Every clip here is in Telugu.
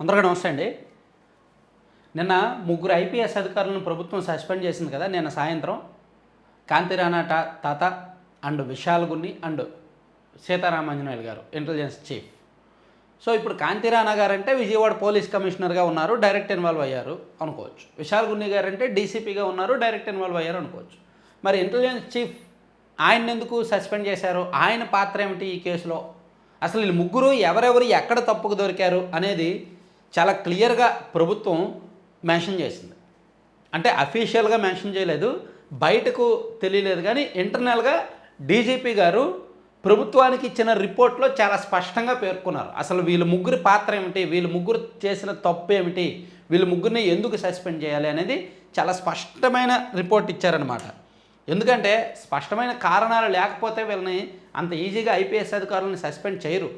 అందరికీ నమస్తే అండి. నిన్న ముగ్గురు ఐపీఎస్ అధికారులను ప్రభుత్వం సస్పెండ్ చేసింది కదా నిన్న సాయంత్రం. కాంతిరాణా టా Tata and Vishal Gunni and Seetharamanjaneyulu garu intelligence chief so ఇప్పుడు కాంతిరాణా గారు అంటే విజయవాడ పోలీస్ కమిషనర్గా ఉన్నారు డైరెక్ట్ ఇన్వాల్వ్ అయ్యారు అనుకోవచ్చు. విశాల్ గున్ని గారు అంటే డీసీపీగా ఉన్నారు డైరెక్ట్ ఇన్వాల్వ్ అయ్యారు అనుకోవచ్చు. మరి ఇంటెలిజెన్స్ చీఫ్ ఆయన ఎందుకు సస్పెండ్ చేశారు? ఆయన పాత్ర ఏమిటి ఈ కేసులో? అసలు వీళ్ళు ముగ్గురు ఎవరెవరు ఎక్కడ తప్పుకు దొరికారు అనేది చాలా క్లియర్గా ప్రభుత్వం మెన్షన్ చేసింది. అంటే అఫీషియల్గా మెన్షన్ చేయలేదు బయటకు తెలియలేదు కానీ ఇంటర్నల్గా డీజీపీ గారు ప్రభుత్వానికి ఇచ్చిన రిపోర్ట్లో చాలా స్పష్టంగా పేర్కొన్నారు. అసలు వీళ్ళ ముగ్గురి పాత్ర ఏమిటి వీళ్ళ ముగ్గురు చేసిన తప్పు ఏమిటి వీళ్ళ ముగ్గురిని ఎందుకు సస్పెండ్ చేయాలి అనేది చాలా స్పష్టమైన రిపోర్ట్ ఇచ్చారనమాట ఎందుకంటే స్పష్టమైన కారణాలు లేకపోతే వీళ్ళని అంత ఈజీగా ఐపీఎస్ అధికారులను సస్పెండ్ చేయరు.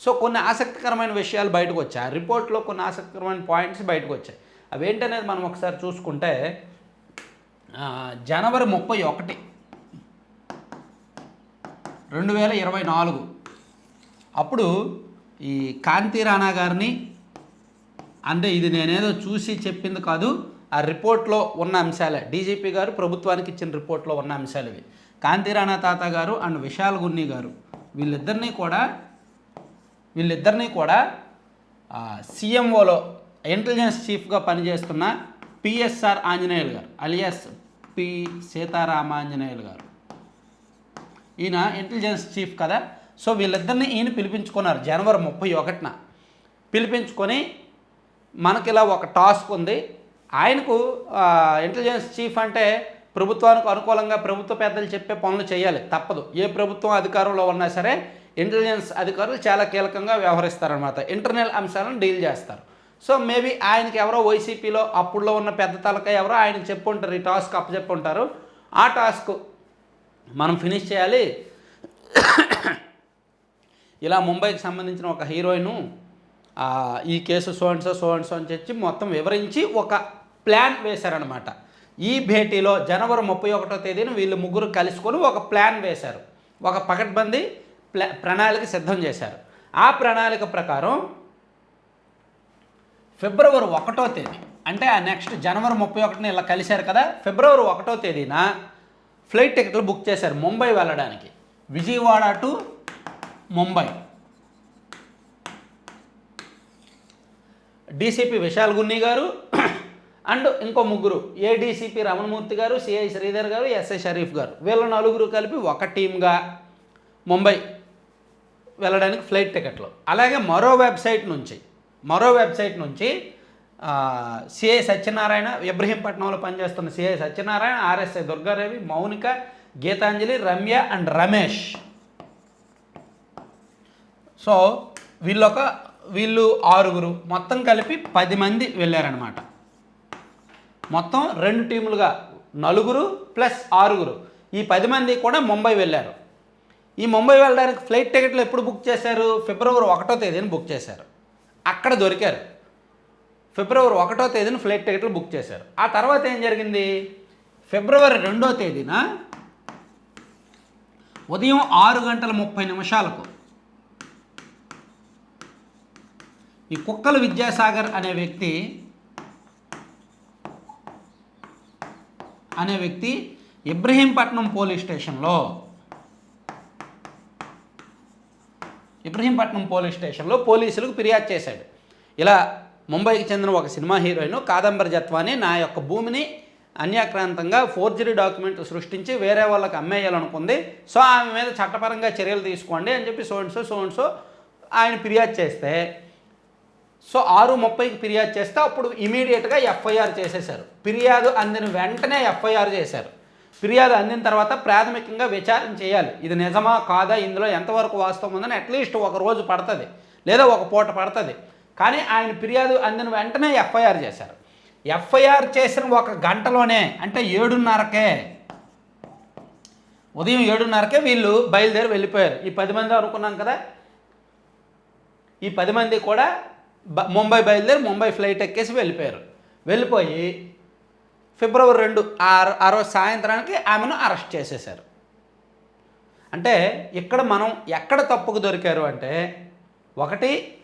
సో కొన్ని ఆసక్తికరమైన విషయాలు బయటకు వచ్చాయి ఆ రిపోర్ట్లో కొన్ని ఆసక్తికరమైన పాయింట్స్ బయటకు వచ్చాయి అవేంటనేది మనం ఒకసారి చూసుకుంటే జనవరి ముప్పై ఒకటి రెండు వేల ఇరవై నాలుగు. అప్పుడు ఈ కాంతి రాణా గారిని అంటే ఇది నేనేదో చూసి చెప్పింది కాదు ఆ రిపోర్ట్లో ఉన్న అంశాలే. డీజీపీ గారు ప్రభుత్వానికి ఇచ్చిన రిపోర్ట్లో ఉన్న అంశాలు ఇవి. కాంతి రాణా తాత గారు అండ్ విశాల్ గున్ని గారు. వీళ్ళిద్దరినీ కూడా వీళ్ళిద్దరినీ కూడా సీఎంఓలో ఇంటెలిజెన్స్ చీఫ్గా పనిచేస్తున్న పిఎస్ఆర్ ఆంజనేయులు గారు అలియాస్ పి సీతారామాంజనేయులు గారు. ఈయన ఇంటెలిజెన్స్ చీఫ్ కదా. సో వీళ్ళిద్దరిని ఈయన పిలిపించుకున్నారు జనవరి ముప్పై ఒకటిన. పిలిపించుకొని మనకి ఇలా ఒక టాస్క్ ఉంది. ఆయనకు ఇంటెలిజెన్స్ చీఫ్ అంటే ప్రభుత్వానికి అనుకూలంగా ప్రభుత్వ పెద్దలు చెప్పే పనులు చేయాలి. తప్పదు. ఏ ప్రభుత్వం అధికారంలో ఉన్నా సరే ఇంటెలిజెన్స్ అధికారులు చాలా కీలకంగా వ్యవహరిస్తారనమాట ఇంటర్నల్ అంశాలను డీల్ చేస్తారు. సో మేబీ ఆయనకి ఎవరో వైసీపీలో అప్పుడులో ఉన్న పెద్ద తలక ఎవరో ఆయన చెప్పుంటారు ఈ టాస్క్ అప్పచెప్పుంటారు ఆ టాస్క్ మనం ఫినిష్ చేయాలి. ఇలా ముంబైకి సంబంధించిన ఒక హీరోయిన్ ఈ case so and so so and so అని చెప్పి మొత్తం వివరించి ఒక ప్లాన్ వేశారనమాట ఈ భేటీలో జనవరి ముప్పై ఒకటో తేదీన వీళ్ళు ముగ్గురు కలుసుకొని ఒక ప్లాన్ వేశారు. ఒక పకడ్బందీ ప్రణాళిక సిద్ధం చేశారు. ఆ ప్రణాళిక ప్రకారం ఫిబ్రవరి ఒకటో తేదీ అంటే ఆ నెక్స్ట్ జనవరి ముప్పై ఒకటిన ఇలా కలిశారు కదా ఫిబ్రవరి ఒకటో తేదీన ఫ్లైట్ టికెట్లు బుక్ చేశారు ముంబై వెళ్ళడానికి. Vijayawada to Mumbai. DCP Vishal Gunni garu and ఇంకో ముగ్గురు ఏడీసీపీ రమణమూర్తి గారు సిఐ శ్రీధర్ గారు ఎస్ఐ షరీఫ్ గారు. వీళ్ళ నలుగురు కలిపి ఒక టీమ్గా ముంబై వెళ్ళడానికి ఫ్లైట్ టికెట్లు. అలాగే మరో వెబ్సైట్ నుంచి మరో వెబ్సైట్ నుంచి సిఐ సత్యనారాయణ ఇబ్రహీంపట్నంలో పనిచేస్తున్న CI Satyanarayana RSI Durgadevi Mounika Geetanjali Ramya and Ramesh. So వీళ్ళొక వీళ్ళు ఆరుగురు మొత్తం కలిపి పది మంది వెళ్ళారనమాట మొత్తం రెండు టీములుగా నలుగురు ప్లస్ ఆరుగురు. ఈ పది మంది కూడా ముంబై వెళ్ళారు. ఈ ముంబై వెళ్ళడానికి ఫ్లైట్ టికెట్లు ఎప్పుడు బుక్ చేశారు? ఫిబ్రవరి ఒకటో తేదీని బుక్ చేశారు. అక్కడ దొరికారు. ఫిబ్రవరి ఒకటో తేదీన ఫ్లైట్ టికెట్లు బుక్ చేశారు. ఆ తర్వాత ఏం జరిగింది? ఫిబ్రవరి రెండో తేదీన ఉదయం ఆరు గంటల ముప్పై నిమిషాలకు ఈ కుక్కల విద్యాసాగర్ అనే వ్యక్తి అనే వ్యక్తి ఇబ్రహీంపట్నం పోలీస్ స్టేషన్లో ఇబ్రహీంపట్నం పోలీస్ స్టేషన్లో పోలీసులకు ఫిర్యాదు చేశాడు. ఇలా ముంబైకి చెందిన ఒక సినిమా హీరోయిన్ కాదంబరి జత్వాని నా యొక్క భూమిని అన్యాక్రాంతంగా ఫోర్జరీ డాక్యుమెంట్ సృష్టించి వేరే వాళ్ళకి అమ్మేయాలనుకుంది. సో ఆమె మీద చట్టపరంగా చర్యలు తీసుకోండి అని చెప్పి సోన్సో సోన్సో సో సో ఆయన ఫిర్యాదు చేస్తే సో ఆరు ముప్పైకి ఫిర్యాదు చేస్తే అప్పుడు ఇమీడియట్గా ఎఫ్ఐఆర్ చేసేశారు. ఫిర్యాదు అందిన వెంటనే ఎఫ్ఐఆర్ చేశారు. ఫిర్యాదు అందిన తర్వాత ప్రాథమికంగా విచారణ చేయాలి. ఇది నిజమా కాదా? ఇందులో ఎంతవరకు వాస్తవం ఉందని అట్లీస్ట్ ఒక రోజు పడుతుంది. లేదా ఒక పూట పడుతుంది. కానీ ఆయన ఫిర్యాదు అందిన వెంటనే ఎఫ్ఐఆర్ చేశారు. ఎఫ్ఐఆర్ చేసిన ఒక గంటలోనే అంటే ఏడున్నరకే ఉదయం ఏడున్నరకే వీళ్ళు బయలుదేరి వెళ్ళిపోయారు. ఈ పది మంది అనుకున్నాం కదా? ఈ పది మంది కూడా బ- ముంబై బయలుదేరి ముంబై ఫ్లైట్ ఎక్కేసి వెళ్ళిపోయారు. వెళ్ళిపోయి ఫిబ్రవరి రెండు ఆ- రోజు సాయంత్రానికి ఆమెను అరెస్ట్ చేసేశారు. అంటే ఇక్కడ మనం ఎక్కడ తప్పుకు దొరికారు అంటే ఒకటి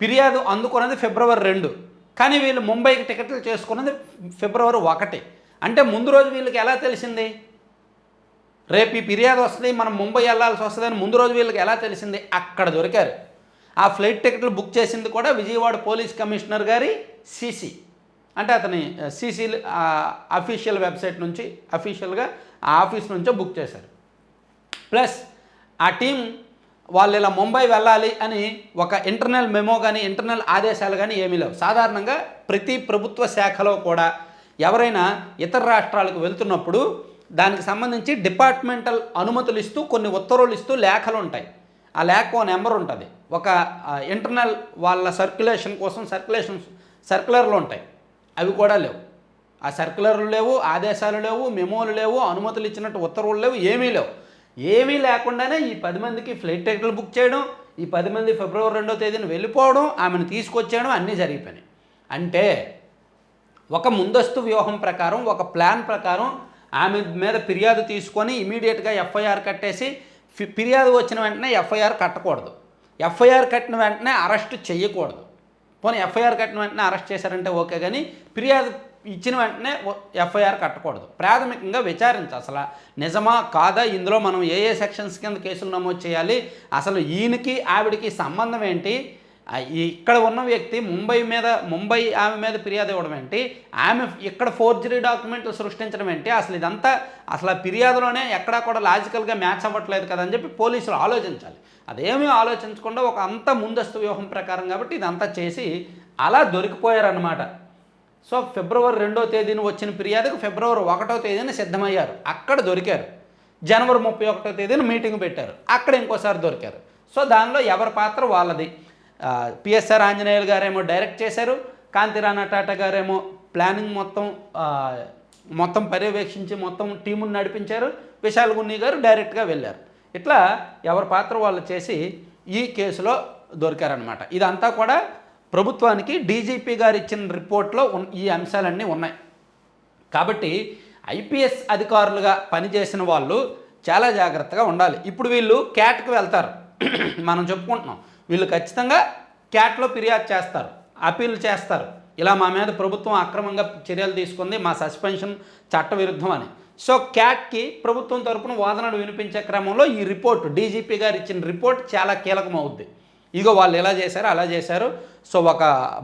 ఫిర్యాదు అందుకున్నది ఫిబ్రవరి రెండు కానీ వీళ్ళు ముంబైకి టికెట్లు చేసుకున్నది ఫిబ్రవరి ఒకటి. అంటే ముందు రోజు వీళ్ళకి ఎలా తెలిసింది? రేపు ఈ ఫిర్యాదు వస్తుంది మనం ముంబై వెళ్ళాల్సి వస్తుందని ముందు రోజు వీళ్ళకి ఎలా తెలిసింది? అక్కడ దొరికారు. ఆ ఫ్లైట్ టికెట్లు బుక్ చేసింది కూడా విజయవాడ పోలీస్ కమిషనర్ గారి సీసీ. అంటే అతని సీసీ అఫీషియల్ వెబ్సైట్ నుంచి అఫీషియల్గా ఆ ఆఫీస్ నుంచో బుక్ చేశారు. ప్లస్ ఆ టీం వాళ్ళు ఇలా ముంబై వెళ్ళాలి అని ఒక ఇంటర్నల్ మెమో కానీ ఇంటర్నల్ ఆదేశాలు కానీ ఏమీ లేవు. సాధారణంగా ప్రతి ప్రభుత్వ శాఖలో కూడా ఎవరైనా ఇతర రాష్ట్రాలకు వెళ్తున్నప్పుడు దానికి సంబంధించి డిపార్ట్మెంటల్ అనుమతులు ఇస్తూ కొన్ని ఉత్తర్వులు ఇస్తూ లేఖలు ఉంటాయి. ఆ లేఖ ఓ నెంబర్ ఉంటుంది. ఒక ఇంటర్నల్ వాళ్ళ సర్క్యులేషన్ కోసం సర్క్యులేషన్ సర్క్యులర్లు ఉంటాయి. అవి కూడా లేవు. ఆ సర్క్యులర్లు లేవు ఆదేశాలు లేవు మెమోలు లేవు అనుమతులు ఇచ్చినట్టు ఉత్తర్వులు లేవు ఏమీ లేవు. ఏమీ లేకుండానే ఈ పది మందికి ఫ్లైట్ టికెట్లు బుక్ చేయడం ఈ పది మంది ఫిబ్రవరి రెండో తేదీన వెళ్ళిపోవడం ఆమెను తీసుకొచ్చేయడం అన్నీ జరిగిపోయినాయి. అంటే ఒక ముందస్తు వ్యూహం ప్రకారం ఒక ప్లాన్ ప్రకారం ఆమె మీద ఫిర్యాదు తీసుకొని ఇమీడియట్గా ఎఫ్ఐఆర్ కట్టేసి ఫి- ఫిర్యాదు వచ్చిన వెంటనే ఎఫ్ఐఆర్ కట్టకూడదు. ఎఫ్ఐఆర్ కట్టిన వెంటనే అరెస్ట్ చేయకూడదు పోనీ ఎఫ్ఐఆర్ కట్టిన వెంటనే అరెస్ట్ చేశారంటే ఓకే కానీ ఫిర్యాదు ఇచ్చిన వెంటనే ఎఫ్ఐఆర్ కట్టకూడదు. ప్రాథమికంగా విచారించు. అసలు నిజమా కాదా? ఇందులో మనం ఏ ఏ సెక్షన్స్ కింద కేసులు నమోదు చేయాలి? అసలు ఈయనకి ఆవిడకి సంబంధం ఏంటి? ఇక్కడ ఉన్న వ్యక్తి ముంబై మీద ముంబై ఆమె మీద ఫిర్యాదు ఇవ్వడం ఏంటి? ఆమె ఇక్కడ ఫోర్జరీ డాక్యుమెంట్లు సృష్టించడం ఏంటి? అసలు ఇదంతా అసలు ఆ ఫిర్యాదులోనే ఎక్కడా కూడా లాజికల్గా మ్యాచ్ అవ్వట్లేదు కదా అని చెప్పి పోలీసులు ఆలోచించాలి. అదేమీ ఆలోచించకుండా ఒక అంత ముందస్తు వ్యూహం ప్రకారం కాబట్టి ఇదంతా చేసి అలా దొరికిపోయారన్నమాట. సో ఫిబ్రవరి రెండో తేదీన వచ్చిన ఫిర్యాదుకు ఫిబ్రవరి ఒకటో తేదీన సిద్ధమయ్యారు. అక్కడ దొరికారు. జనవరి ముప్పై ఒకటో తేదీన మీటింగ్ పెట్టారు. అక్కడ ఇంకోసారి దొరికారు. సో దానిలో ఎవరి పాత్ర వాళ్ళది? పిఎస్ఆర్ ఆంజనేయులు గారేమో డైరెక్ట్ చేశారు కాంతిరాణా టాటా గారేమో ప్లానింగ్ మొత్తం మొత్తం పర్యవేక్షించి మొత్తం టీముని నడిపించారు. విశాల్ గున్ని గారు డైరెక్ట్గా వెళ్ళారు. ఇట్లా ఎవరి పాత్ర వాళ్ళు చేసి ఈ కేసులో దొరికారనమాట ఇదంతా కూడా ప్రభుత్వానికి డీజీపీ గారు ఇచ్చిన రిపోర్ట్లో ఈ అంశాలన్నీ ఉన్నాయి. కాబట్టి ఐపీఎస్ అధికారులుగా పనిచేసిన వాళ్ళు చాలా జాగ్రత్తగా ఉండాలి. ఇప్పుడు వీళ్ళు క్యాట్కి వెళ్తారు. మనం చెప్పుకుంటున్నాం. వీళ్ళు ఖచ్చితంగా క్యాట్లో ఫిర్యాదు చేస్తారు అపీల్ చేస్తారు. ఇలా మా మీద ప్రభుత్వం అక్రమంగా చర్యలు తీసుకుంది మా సస్పెన్షన్ చట్టవిరుద్ధం అని సో క్యాట్కి ప్రభుత్వం తరపున వాదనలు వినిపించే క్రమంలో ఈ రిపోర్ట్ డీజీపీ గారు ఇచ్చిన రిపోర్ట్ చాలా కీలకం అవుద్ది ఇగో వాళ్ళు ఎలా చేశారు అలా చేశారు. సో ఒక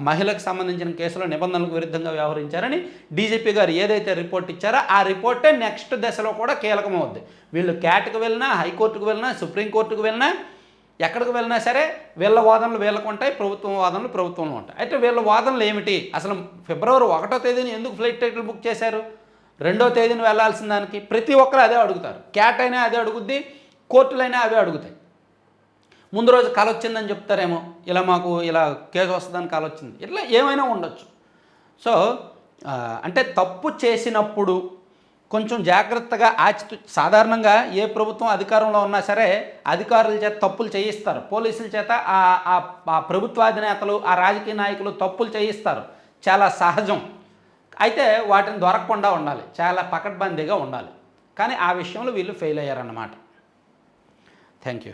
మహిళకు సంబంధించిన కేసులో నిబంధనలకు విరుద్ధంగా వ్యవహరించారని డీజీపీ గారు ఏదైతే రిపోర్ట్ ఇచ్చారో ఆ రిపోర్టే నెక్స్ట్ దశలో కూడా కీలకమవుద్ది. వీళ్ళు క్యాట్కి వెళ్ళినా హైకోర్టుకు వెళ్ళినా సుప్రీంకోర్టుకు వెళ్ళినా ఎక్కడికి వెళ్ళినా సరే వీళ్ళ వాదనలు వీళ్ళకు ఉంటాయి ప్రభుత్వం వాదనలు ప్రభుత్వంలో ఉంటాయి. అయితే వీళ్ళ వాదనలు ఏమిటి? అసలు ఫిబ్రవరి ఒకటో తేదీని ఎందుకు ఫ్లైట్ టికెట్లు బుక్ చేశారు? రెండో తేదీని వెళ్ళాల్సిన దానికి ప్రతి ఒక్కరు అదే అడుగుతారు. క్యాట్ అయినా అదే అడుగుద్ది కోర్టులైనా అవే అడుగుతాయి. ముందు రోజు కాలు వచ్చిందని చెప్తారేమో ఇలా మాకు ఇలా కేసు వస్తుందని కాలు వచ్చింది. ఇట్లా ఏమైనా ఉండొచ్చు. సో అంటే తప్పు చేసినప్పుడు కొంచెం జాగ్రత్తగా ఆచి సాధారణంగా ఏ ప్రభుత్వం అధికారంలో ఉన్నా సరే అధికారుల చేత తప్పులు చేయిస్తారు. పోలీసుల చేత ఆ ఆ- ఆ ప్రభుత్వాధినేతలు ఆ రాజకీయ నాయకులు తప్పులు చేయిస్తారు. చాలా సహజం. అయితే వాటిని దొరకకుండా ఉండాలి. చాలా పకడ్బందీగా ఉండాలి. కానీ ఆ విషయంలో వీళ్ళు ఫెయిల్ అయ్యారన్నమాట. Thank you